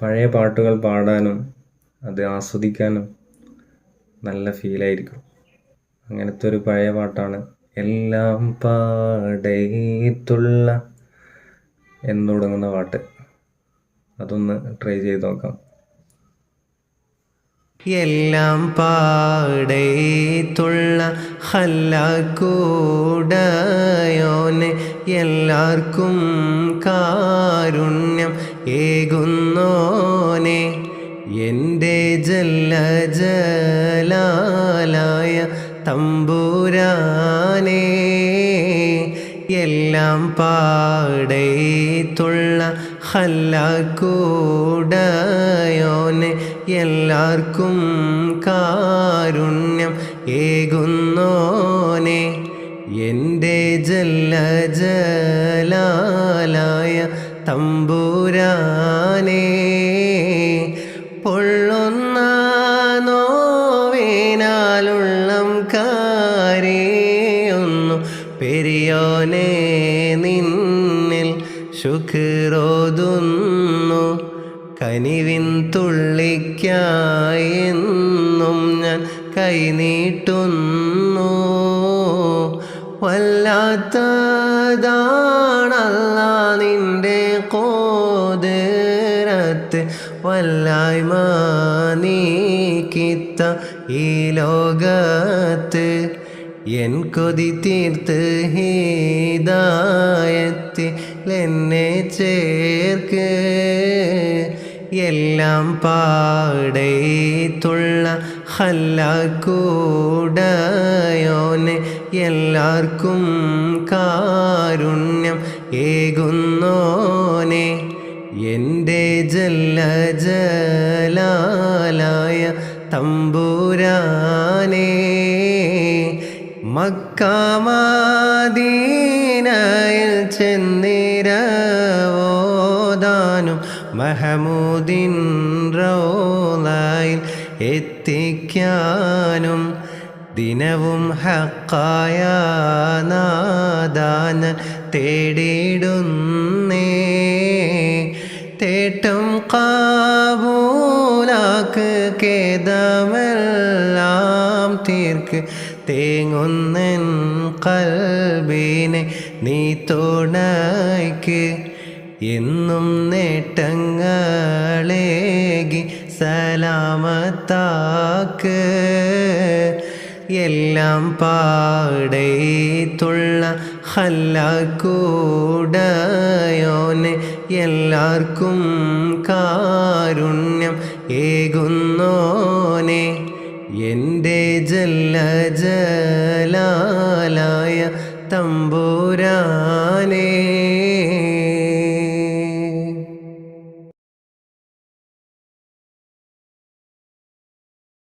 പഴയ പാട്ടുകൾ പാടാനും അത് ആസ്വദിക്കാനും നല്ല ഫീലായിരിക്കും അങ്ങനത്തെ ഒരു പഴയ പാട്ടാണ് എല്ലാം പാടേത്തുള്ള എന്ന് തുടങ്ങുന്ന പാട്ട്. അതൊന്ന് ട്രൈ ചെയ്ത് നോക്കാം. എല്ലാം പാടേത്തുള്ള ഹല്ലാക്കൂടയോന് എല്ലാവർക്കും ഏകുന്നോനെ എന്റെ ജല്ല ജലാലായ തമ്പൂരാനെ എല്ലാം പാടേത്തുള്ള ഹല്ലാക്കൂടയോന് എല്ലാവർക്കും കാരുണ്യം ഏകുന്നോനെ എന്റെ ജല്ല ജലാലായ തമ്പുരാനേ പൊള്ളുന്ന നോവേനാലുള്ളം പെരിയോനെ നിന്നിൽ ശുക്രോതുന്നു കനിവിൻ തുള്ളിക്കായെന്നും ഞാൻ കൈനീട്ടുന്നു. വല്ലാത്തതാണല്ല നിന്റെ കോതരത്ത് വല്ലായ്മ നീക്കിത്ത ഈ ലോകത്ത്. എൻ കൊതി തീർത്ത് ഹീതായത്തിലെന്നെ ചേർക്ക്. എല്ലാം പാടേത്തുള്ള കൂടയോനെ എല്ലാവർക്കും കാരുണ്യം ഏകുന്നോനെ എന്റെ ജല്ല ജലാലായ തമ്പുരാനേ മക്കാമാദീനയിൽ ചെന്നിരവോദാനും മഹമൂദിൻ റോലായിൽ എത്തിക്കാനും ദിനവും ഹക്കായ നാദാന തേടിയിടുന്നേ തേട്ടം കാബൂലാക്ക് കേദമെല്ലാം തീർക്ക്. തേങ്ങുന്നൻ കൽബീനെ നീ തുണയ്ക്ക്. എന്നും നേട്ടങ്ങളേകി സലാമത്താക്ക്. എല്ലാം പാടേത്തുള്ള ഹല്ലാക്കൂടയോന് എല്ലാവർക്കും കാരുണ്യം ഏകുന്നോനെ. എന്റെ ജല്ല ജലാലായ തമ്പുരാനേ